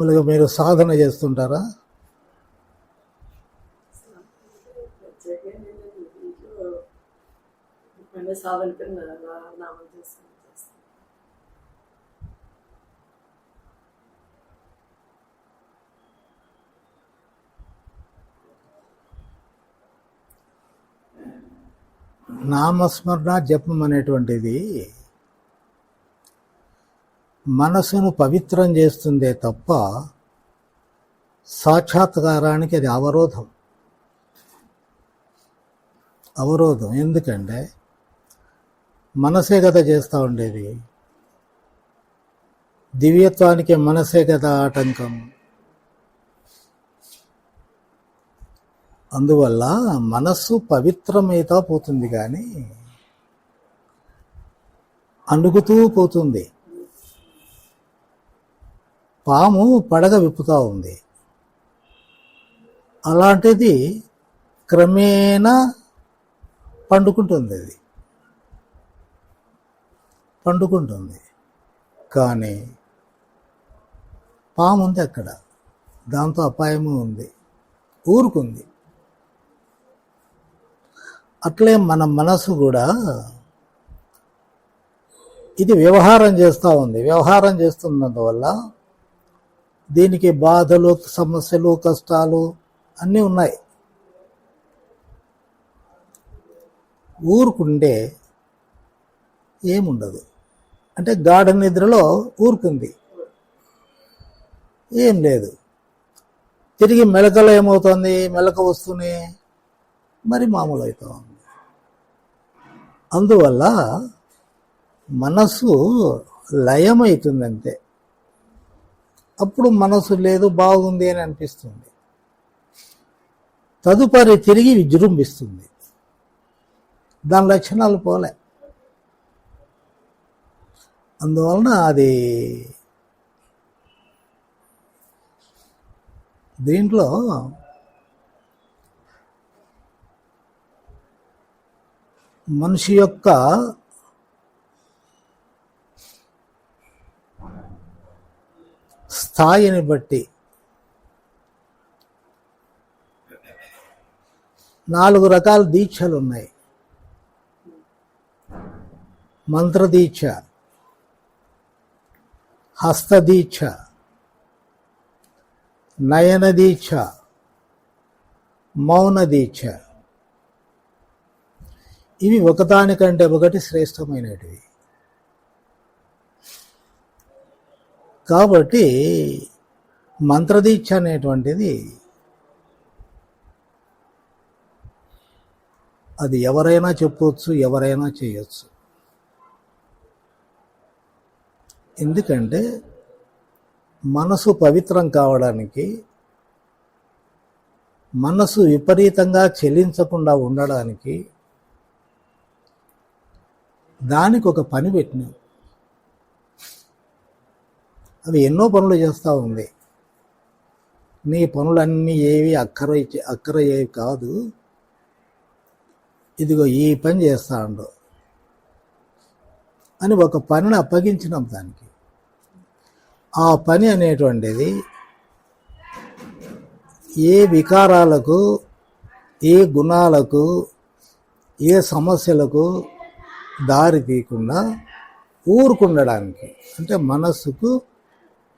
మామూలుగా మీరు సాధన చేస్తుంటారా? నామస్మరణ జపం అనేటువంటిది మనసును పవిత్రం చేస్తుందే తప్ప సాక్షాత్కారానికి అది అవరోధం. అవరోధం. ఎందుకంటే మనసే కదా చేస్తూ ఉండేది. దివ్యత్వానికి మనసే కదా ఆటంకం. అందువల్ల మనస్సు పవిత్రమైతా పోతుంది కానీ అణుగుతూ పోతుంది. పాము పడగ విప్పుతూ ఉంది. అలాంటిది క్రమేణా పండుకుంటుంది. అది పండుకుంటుంది. కానీ పాము ఉంది అక్కడ. దాంతో అపాయము ఉంది. ఊరుకుంది. అట్లే మన మనసు కూడా ఇది వ్యవహారం చేస్తూ ఉంది. వ్యవహారం చేస్తున్నందువల్ల దీనికి బాధలు సమస్యలు కష్టాలు అన్నీ ఉన్నాయి. ఊరుకుంటే ఏముండదు. అంటే గాఢ నిద్రలో ఊరుకుంది. ఏం లేదు. తిరిగి మెలకలు ఏమవుతుంది? మెలక వస్తూనే మరి మామూలు అవుతుంది అందువల్ల మనసు లయమవుతుంది అంతే అప్పుడు మనసు లేదు బాగుంది అని అనిపిస్తుంది. తదుపరి తిరిగి విజృంభిస్తుంది. దాని లక్షణాలు పోలే. అందువలన అది దీంట్లో మనిషి యొక్క స్థాయిని బట్టి నాలుగు రకాల దీక్షలు ఉన్నాయి మంత్రదీక్ష హస్తదీక్ష నయన దీక్ష మౌన దీక్ష ఇవి ఒకదానికంటే ఒకటి శ్రేష్టమైనటివి. కాబట్టి మంత్రదీక్ష అనేటువంటిది అది ఎవరైనా చెప్పవచ్చు ఎవరైనా చేయొచ్చు. ఎందుకంటే మనసు పవిత్రం కావడానికి మనసు విపరీతంగా చెల్లించకుండా ఉండడానికి దానికి ఒక పని పెట్టినాం. అవి ఎన్నో పనులు చేస్తూ ఉంది. నీ పనులన్నీ ఏవి అక్కర అక్కర ఏవి కాదు. ఇదిగో ఈ పని చేస్తా ఉండు అని ఒక పనిని అప్పగించినాం దానికి. ఆ పని అనేటువంటిది ఏ వికారాలకు ఏ గుణాలకు ఏ సమస్యలకు దారి తీయకుండా ఊరుకుండడానికి అంటే మనస్సుకు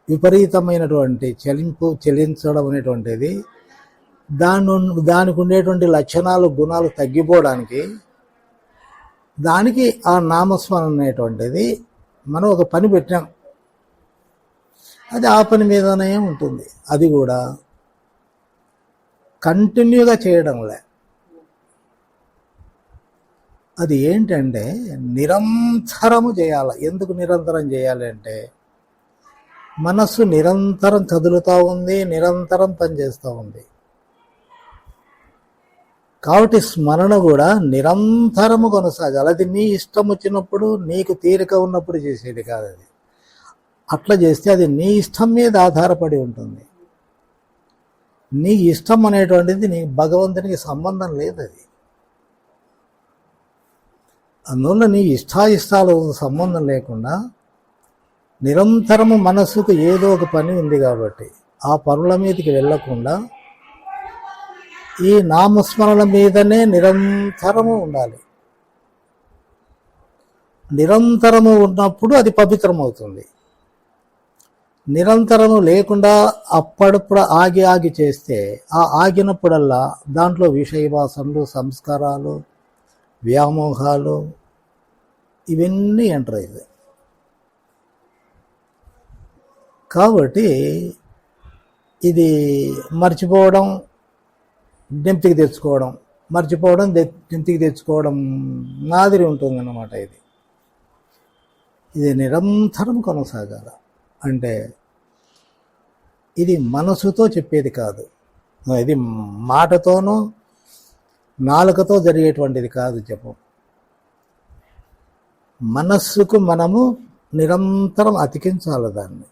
విపరీతమైనటువంటి చలింపు చెలించడం అనేటువంటిది. దాని దానికి ఉండేటువంటి లక్షణాలు గుణాలు తగ్గిపోవడానికి దానికి ఆ నామస్మరణ అనేటువంటిది మనం ఒక పని పెట్టాం. అది ఆ పని మీదనే ఉంటుంది. అది కూడా కంటిన్యూగా చేయడంలే అది ఏంటంటే నిరంతరము చేయాలి. ఎందుకు నిరంతరం చేయాలి అంటే మనస్సు నిరంతరం కదులుతూ ఉంది నిరంతరం పనిచేస్తూ ఉంది. కాబట్టి స్మరణ కూడా నిరంతరము కొనసాగాలి. అది నీ ఇష్టం వచ్చినప్పుడు నీకు తీరిక ఉన్నప్పుడు చేసేది కాదు అది. అట్లా చేస్తే అది నీ ఇష్టం మీద ఆధారపడి ఉంటుంది. నీ ఇష్టం అనేటువంటిది నీ భగవంతునికి సంబంధం లేదు అది. అందువల్ల నీ ఇష్టాయిష్టాలు సంబంధం లేకుండా నిరంతరము మనస్సుకు ఏదో ఒక పని ఉంది కాబట్టి ఆ పనుల మీదకి వెళ్ళకుండా ఈ నామస్మరణ మీదనే నిరంతరము ఉండాలి. నిరంతరము ఉన్నప్పుడు అది పవిత్రమవుతుంది. నిరంతరము లేకుండా అప్పుడప్పుడు ఆగి ఆగి చేస్తే ఆ ఆగినప్పుడల్లా దాంట్లో విషయవాసనలు సంస్కారాలు వ్యామోహాలు ఇవన్నీ ఎంటర్ అయ్యాయి కాబట్టి ఇది మర్చిపోవడం జ్ఞప్తికి తెచ్చుకోవడం మర్చిపోవడం తె- జ్ఞప్తికి తెచ్చుకోవడం మాదిరి ఉంటుంది అన్నమాట ఇది. ఇది నిరంతరం కొనసాగాల. అంటే ఇది మనసుతో చెప్పేది కాదు. ఇది మాటతోనూ నాలుకతో జరిగేటువంటిది కాదు చెప్పం. మనస్సుకు మనము నిరంతరం అతికించాలి దాన్ని.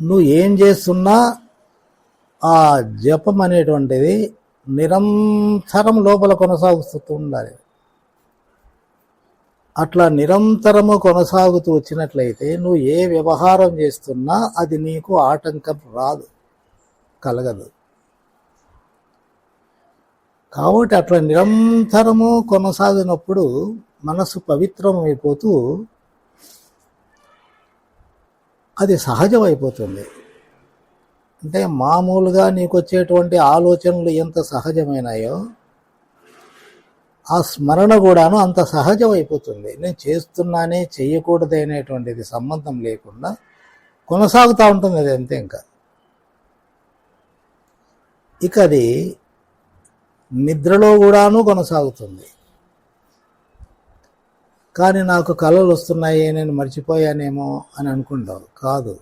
నువ్వు ఏం చేస్తున్నా ఆ జపం అనేటువంటిది నిరంతరం లోపల కొనసాగుతూ ఉండాలి. అట్లా నిరంతరము కొనసాగుతూ వచ్చినట్లయితే నువ్వు ఏ వ్యవహారం చేస్తున్నా అది నీకు ఆటంకం రాదు కలగదు. కాబట్టి అట్లా నిరంతరము కొనసాగినప్పుడు మనసు పవిత్రం అయిపోతూ అది సహజం అయిపోతుంది అంటే మామూలుగా నీకు వచ్చేటువంటి ఆలోచనలు ఎంత సహజమైనాయో ఆ స్మరణ కూడాను అంత సహజం అయిపోతుంది నేను చేస్తున్నానే చెయ్యకూడదు అనేటువంటిది సంబంధం లేకుండా కొనసాగుతూ ఉంటుంది అది అంతే ఇంకా. ఇక అది నిద్రలో కూడాను కొనసాగుతుంది. కానీ నాకు కళలు వస్తున్నాయి నేను మర్చిపోయానేమో అని అనుకుంటావు. కాదు.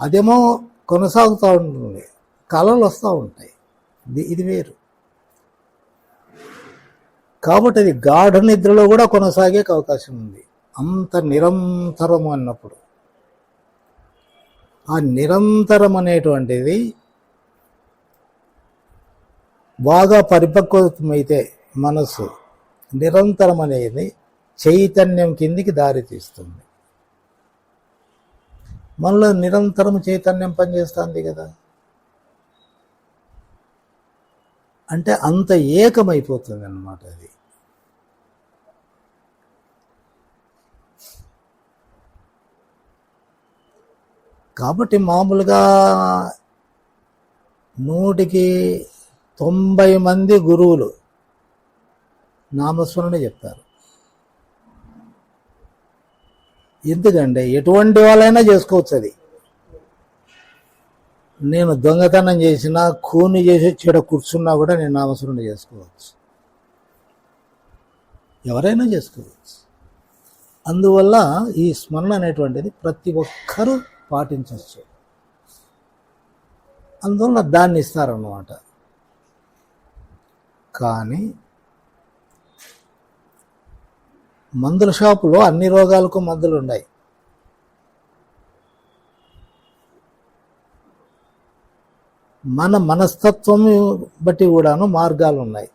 అదేమో కొనసాగుతూ ఉంటుంది. కళలు వస్తూ ఉంటాయి. ఇది ఇది వేరు. కాబట్టి అది గాఢ నిద్రలో కూడా కొనసాగే అవకాశం ఉంది. అంత నిరంతరము అన్నప్పుడు. ఆ నిరంతరం అనేటువంటిది బాగా పరిపక్వమైతే మనసు నిరంతరం అనేది చైతన్యం కిందికి దారి తీస్తుంది. మనలో నిరంతరం చైతన్యం పనిచేస్తుంది కదా. అంటే అంత ఏకమైపోతుంది అన్నమాట అది. కాబట్టి మామూలుగా నూటికి తొంభై మంది గురువులు నామస్మరణ చెప్తారు. ఎందుకంటే ఎటువంటి వాళ్ళైనా చేసుకోవచ్చు అది. నేను దొంగతనం చేసినా కూని చేసి చెడ కూర్చున్నా కూడా నేను నామస్మరణ చేసుకోవచ్చు. ఎవరైనా చేసుకోవచ్చు. అందువల్ల ఈ స్మరణ అనేటువంటిది ప్రతి ఒక్కరూ పాటించవచ్చు. అందువల్ల దాన్ని ఇస్తారన్నమాట. కానీ మందుల షాపులో అన్ని రోగాలకు మందులు ఉన్నాయి మన మనస్తత్వం బట్టి కూడాను మార్గాలు ఉన్నాయి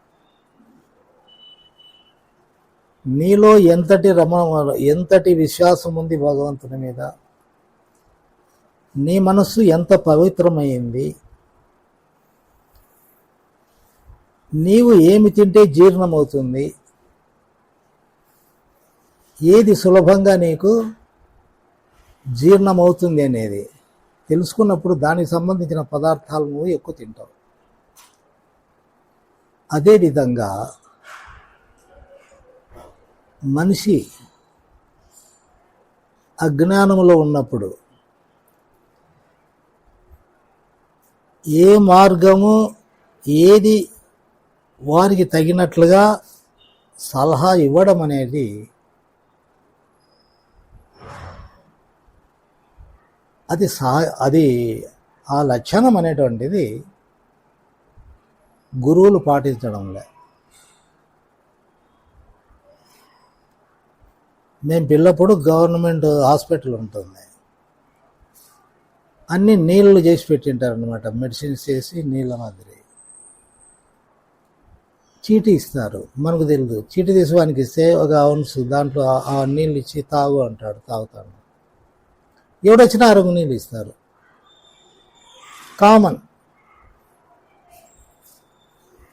నీలో ఎంతటి రమణ ఎంతటి విశ్వాసం ఉంది భగవంతుని మీద? నీ మనస్సు ఎంత పవిత్రమైంది? నీవు ఏమి తింటే జీర్ణమవుతుంది? ఏది సులభంగా నీకు జీర్ణమవుతుంది అనేది తెలుసుకున్నప్పుడు దానికి సంబంధించిన పదార్థాలు నువ్వు ఎక్కువ తింటావు. అదేవిధంగా మనిషి అజ్ఞానంలో ఉన్నప్పుడు ఏ మార్గము ఏది వారికి తగినట్లుగా సలహా ఇవ్వడం అనేది అది సా అది ఆ లక్షణం అనేటువంటిది గురువులు పాటించడంలే. మేము పిల్లప్పుడు గవర్నమెంట్ హాస్పిటల్ ఉంటుంది. అన్ని నీళ్ళు చేసి పెట్టింటారనమాట మెడిసిన్స్ చేసి నీళ్ళ మాదిరి. చీటీ ఇస్తారు. మనకు తెలియదు చీటీ తీసి వానికి ఇస్తే ఒక అవున్స్ దాంట్లో ఆ నీళ్ళు ఇచ్చి తాగు అంటాడు తాగుతాడు. ఎవడొచ్చినా అరుగు నీళ్ళు ఇస్తారు. కామన్.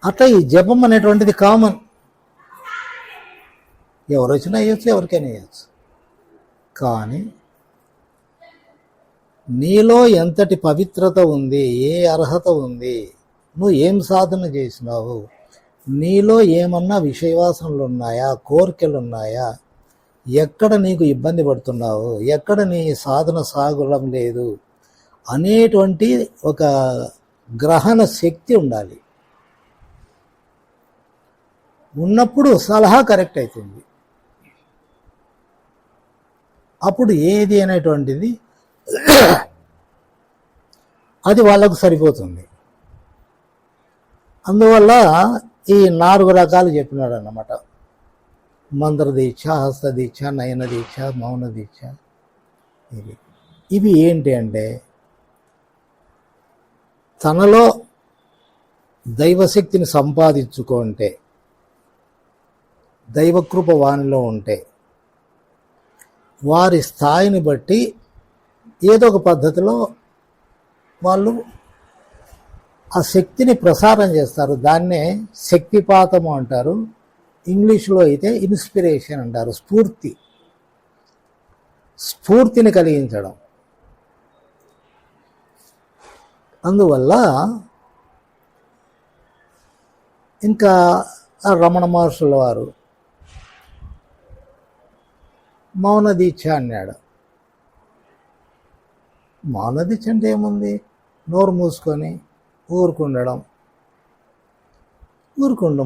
అట్లా ఈ జపం అనేటువంటిది కామన్. ఎవరు వచ్చినా వేయచ్చు ఎవరికైనా వేయచ్చు. కానీ నీలో ఎంతటి పవిత్రత ఉంది ఏ అర్హత ఉంది నువ్వు ఏం సాధన చేసినావు నీలో ఏమన్నా విషయవాసనలు ఉన్నాయా కోరికలు ఉన్నాయా ఎక్కడ నీకు ఇబ్బంది పడుతున్నావు ఎక్కడ నీ సాధన సాగడం లేదు అనేటువంటి ఒక గ్రహణ శక్తి ఉండాలి. ఉన్నప్పుడు సలహా కరెక్ట్ అవుతుంది అప్పుడు ఏది అనేటువంటిది అది వాళ్ళకు సరిపోతుంది. అందువల్ల ఈ నాలుగు రకాలు చెప్పినాడు అన్నమాట మంత్రదీక్ష హస్తదీక్ష నయన దీక్ష మౌన దీక్ష ఇది ఇవి ఏంటి అంటే తనలో దైవశక్తిని సంపాదించుకుంటే దైవకృప వానిలో ఉంటే వారి స్థాయిని బట్టి ఏదో ఒక పద్ధతిలో వాళ్ళు ఆ శక్తిని ప్రసారం చేస్తారు. దాన్నే శక్తిపాతము అంటారు. ఇంగ్లీష్లో అయితే ఇన్స్పిరేషన్ అంటారు స్ఫూర్తి. స్ఫూర్తిని కలిగించడం. అందువల్ల ఇంకా రమణ మహర్షుల వారు మౌన దీక్ష అన్నాడు. మౌన దీక్ష అంటే ఏముంది? నోరు మూసుకొని ఊరుకుండడం. ఊరుకుండు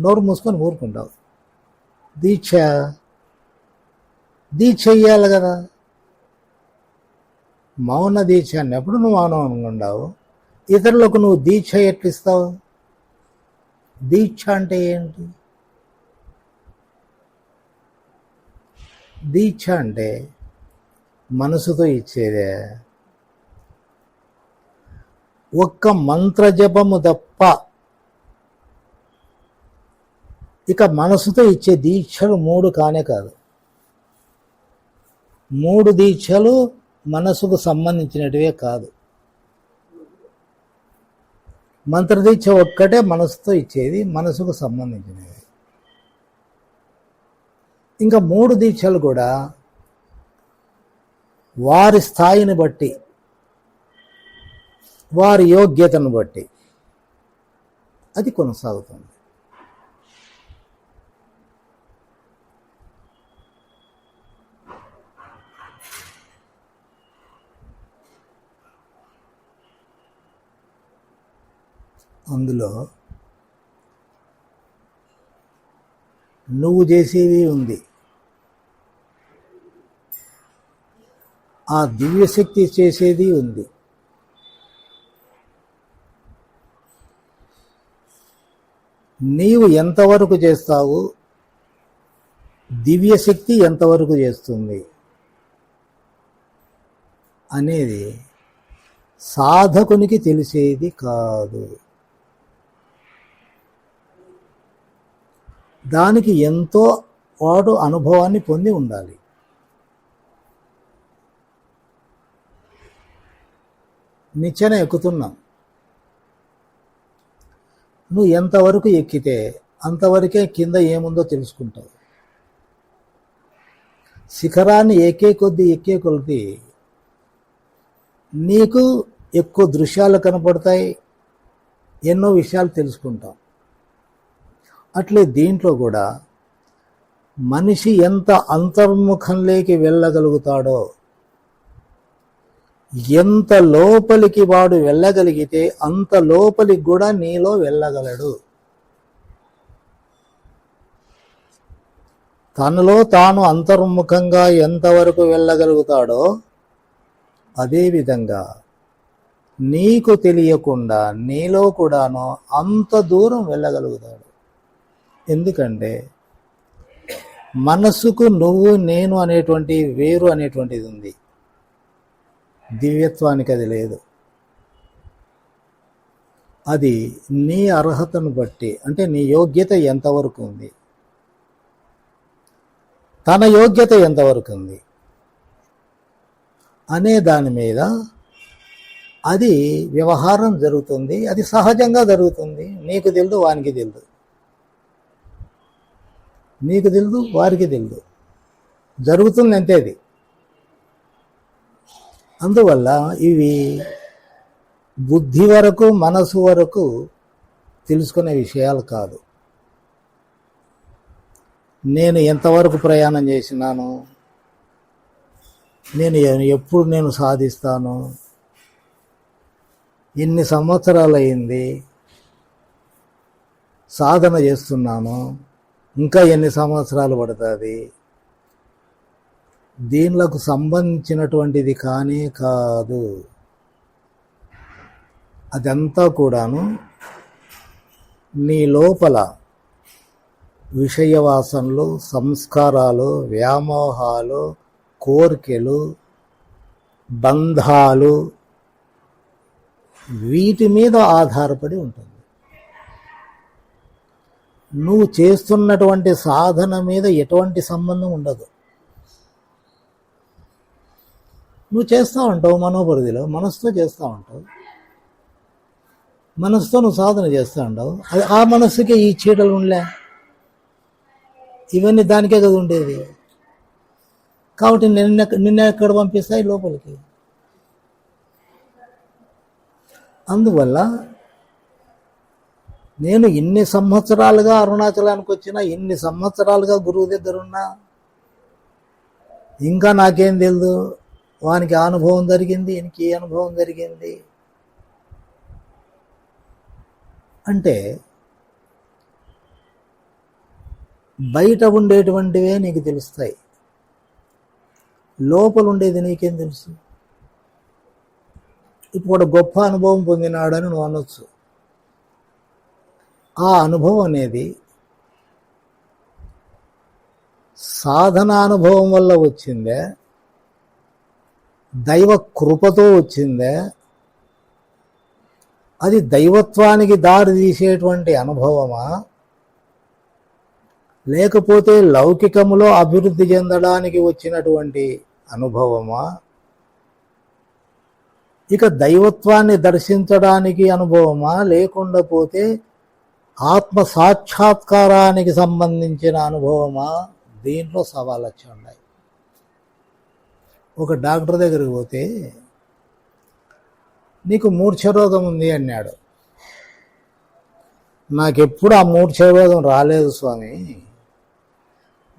నోరు మూసుకొని ఊరుకుంటావు. దీక్ష. దీక్ష ఇయ్యాలి కదా. మౌన దీక్ష అన్నప్పుడు నువ్వు మౌనం అనుకుంటావు ఇతరులకు నువ్వు దీక్ష ఎట్లిస్తావు? దీక్ష అంటే ఏంటి? దీక్ష అంటే మనసుతో ఇచ్చేదే. ఒక్క మంత్రజపము తప్ప ఇక మనసుతో ఇచ్చే దీక్షలు మూడు కానే కాదు. మూడు దీక్షలు మనసుకు సంబంధించినటివే కాదు. మంత్రదీక్ష ఒక్కటే మనసుతో ఇచ్చేది మనసుకు సంబంధించినది. ఇంకా మూడు దీక్షలు కూడా వారి స్థాయిని బట్టి వారి యోగ్యతను బట్టి అది కొనసాగుతుంది. అందులో నువ్వు చేసేది ఉంది. ఆ దివ్యశక్తి చేసేది ఉంది. నీవు ఎంతవరకు చేస్తావు? దివ్యశక్తి ఎంతవరకు చేస్తుంది? అనేది సాధకునికి తెలిసేది కాదు. దానికి ఎంతో వాడు అనుభవాన్ని పొంది ఉండాలి. నిచ్చెన ఎక్కుతున్నాం. నువ్వు ఎంతవరకు ఎక్కితే అంతవరకే కింద ఏముందో తెలుసుకుంటావు. శిఖరాన్ని ఎక్కే కొద్దీ ఎక్కే కొలిపి నీకు ఎక్కువ దృశ్యాలు కనపడతాయి ఎన్నో విషయాలు తెలుసుకుంటాం. అట్లే దీంట్లో కూడా మనిషి ఎంత అంతర్ముఖంలోకి వెళ్ళగలుగుతాడో ఎంత లోపలికి వాడు వెళ్ళగలిగితే అంత లోపలికి కూడా నీలో వెళ్ళగలడు. తనలో తాను అంతర్ముఖంగా ఎంతవరకు వెళ్ళగలుగుతాడో అదేవిధంగా నీకు తెలియకుండా నీలో కూడాను అంత దూరం వెళ్ళగలుగుతాడు. ఎందుకంటే మనసుకు నువ్వు నేను అనేటువంటి వేరు అనేటువంటిది ఉంది. దివ్యత్వానికి అది లేదు. అది నీ అర్హతను బట్టి అంటే నీ యోగ్యత ఎంతవరకు ఉంది? తన యోగ్యత ఎంతవరకు ఉంది? అనే దాని మీద అది వ్యవహారం జరుగుతుంది అది సహజంగా జరుగుతుంది. నీకు తెలియదు వానికి తెలియదు నీకు తెలియదు వారికి తెలియదు జరుగుతుంది అంతే అది. అందువల్ల ఇవి బుద్ధి వరకు మనసు వరకు తెలుసుకునే విషయాలు కాదు. నేను ఎంతవరకు ప్రయాణం చేసినాను? నేను ఎప్పుడు నేను సాధిస్తాను? ఎన్ని సంవత్సరాలు అయింది సాధన చేస్తున్నాను? ఇంకా ఎన్ని సంవత్సరాలు పడుతుంది? దీనిలకు సంబంధించినటువంటిది కానే కాదు. అదంతా కూడాను నీ లోపల విషయవాసనలు సంస్కారాలు వ్యామోహాలు కోరికలు బంధాలు వీటి మీద ఆధారపడి ఉంటుంది. నువ్వు చేస్తున్నటువంటి సాధన మీద ఎటువంటి సంబంధం ఉండదు. నువ్వు చేస్తూ ఉంటావు మనోపరిధిలో మనసుతో చేస్తూ ఉంటావు. మనసుతో నువ్వు సాధన చేస్తూ ఉంటావు. అది ఆ మనస్సుకే ఈ చీటలు ఉండలే. ఇవన్నీ దానికే కదా ఉండేది. కాబట్టి నిన్న నిన్న ఎక్కడ పంపిస్తాయి? లోపలికి. అందువల్ల నేను ఇన్ని సంవత్సరాలుగా అరుణాచలానికి వచ్చినా ఇన్ని సంవత్సరాలుగా గురువు దగ్గర ఉన్నా ఇంకా నాకేం తెలియదు వానికి అనుభవం జరిగింది ఈయనకి ఏ అనుభవం జరిగింది. అంటే బయట ఉండేటువంటివే నీకు తెలుస్తాయి. లోపల ఉండేది నీకేం తెలుసు? ఇప్పుడు గొప్ప అనుభవం పొందినాడని నువ్వు అనొచ్చు. ఆ అనుభవం అనేది సాధన అనుభవం వల్ల వచ్చిందే దైవ కృపతో వచ్చిందే అది దైవత్వానికి దారి తీసేటువంటి అనుభవమా? లేకపోతే లౌకికములో అభివృద్ధి చెందడానికి వచ్చినటువంటి అనుభవమా? ఇక దైవత్వాన్ని దర్శించడానికి అనుభవమా? లేకుండా పోతే ఆత్మ సాక్షాత్కారానికి సంబంధించిన అనుభవమా? దీంట్లో సవాళ్ళు వచ్చి ఉన్నాయి. ఒక డాక్టర్ దగ్గరికి పోతే నీకు మూర్ఛ రోగం ఉంది అన్నాడు. నాకెప్పుడు ఆ మూర్ఛ రోగం రాలేదు స్వామి.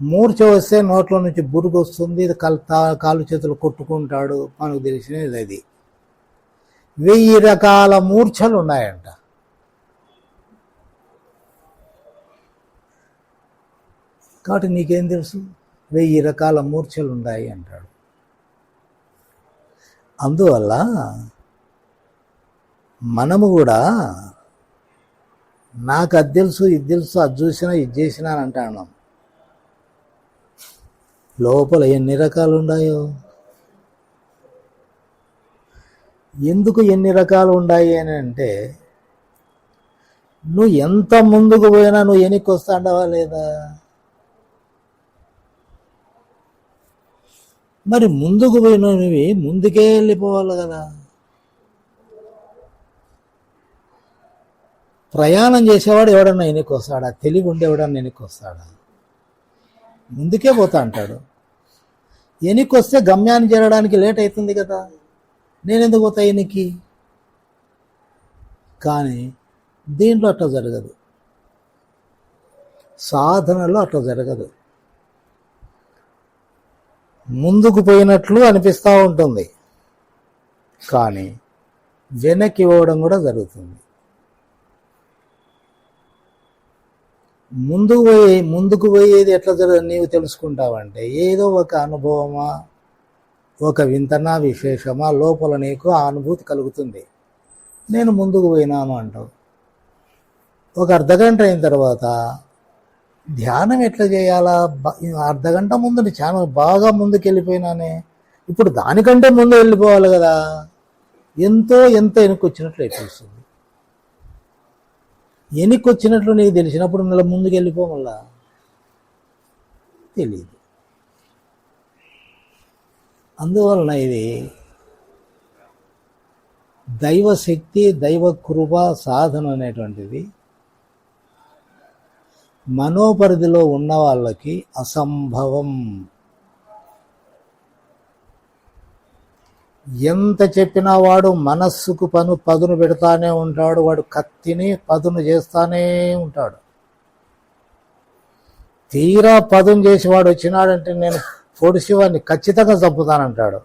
మూర్ఛ వస్తే నోట్లో నుంచి బురుగు వస్తుంది కల్ తా- కాలు చేతులు కొట్టుకుంటాడు మనకు తెలిసినది అది వెయ్యి రకాల మూర్ఛలు ఉన్నాయంట. కాబట్టి నీకేం తెలుసు? వెయ్యి రకాల మూర్ఛలు ఉన్నాయి అంటాడు. అందువల్ల మనము కూడా నాకు అది తెలుసు ఇది తెలుసు అది చూసినా ఇది చేసినా అని అంటాను లోపల ఎన్ని రకాలు ఉన్నాయో ఎందుకు ఎన్ని రకాలు ఉన్నాయి అని అంటే నువ్వు ఎంత ముందుకు పోయినా నువ్వు వెనక్కి వస్తాండవా లేదా? మరి ముందుకు పోయినవి ముందుకే వెళ్ళిపోవాలి కదా. ప్రయాణం చేసేవాడు ఎవడన్నా వెనక్కి వస్తాడా తెలివి ఉండేవాడన్నా వెనక్కి వస్తాడా ముందుకే పోతా అంటాడు. వెనక్కి వస్తే గమ్యాన్ని చేరడానికి లేట్ అవుతుంది కదా. నేను ఎందుకు పోతా వెనక్కి కానీ దీంట్లో అట్లా జరగదు. సాధనలో అట్లా జరగదు. ముందుకు పోయినట్లు అనిపిస్తూ ఉంటుంది. కానీ వెనక్కి ఇవ్వడం కూడా జరుగుతుంది. ముందుకు పోయి ముందుకు పోయేది ఎట్లా జరగదు నీవు తెలుసుకుంటావంటే ఏదో ఒక అనుభవమా ఒక వింతనా విశేషమా లోపల నీకు ఆ అనుభూతి కలుగుతుంది. నేను ముందుకు పోయినాను అంటావు. ఒక అర్ధగంట అయిన తర్వాత ధ్యానం ఎట్లా చేయాలా? అర్ధ అర్ధగంట ముందు చాలా బాగా ముందుకు వెళ్ళిపోయినానే ఇప్పుడు దానికంటే ముందు వెళ్ళిపోవాలి కదా. ఎంతో ఎంత వెనుకొచ్చినట్లు అయిపోతుంది వెనుకొచ్చినట్లు నీకు తెలిసినప్పుడు మళ్ళీ ముందుకు వెళ్ళిపో మళ్ళా. తెలియదు అందువలన ఇది దైవశక్తి దైవ కృప సాధన అనేటువంటిది మనోపరిధిలో ఉన్న వాళ్ళకి అసంభవం. ఎంత చెప్పినా వాడు మనస్సుకు పను పదును పెడతానే ఉంటాడు వాడు కత్తిని పదును చేస్తానే ఉంటాడు. తీరా పదును చేసి వాడు వచ్చినాడంటే నేను పొడిసి వాడిని ఖచ్చితంగా చంపుతానంటాడు.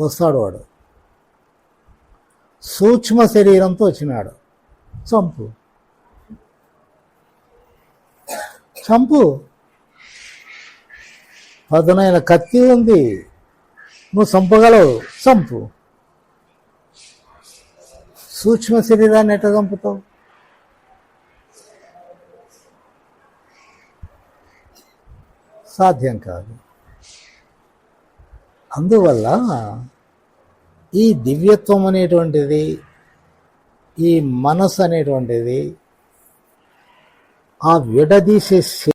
వస్తాడు వాడు. సూక్ష్మ శరీరంతో వచ్చినాడు. చంపు. చంపు. పదునైన కత్తి ఉంది. నువ్వు చంపగలవు. చంపు. సూక్ష్మ శరీరాన్ని ఎట్లా చంపుతావు? సాధ్యం కాదు. అందువల్ల ఈ దివ్యత్వం అనేటువంటిది ఈ మనసు అనేటువంటిది ఆ విడదీసే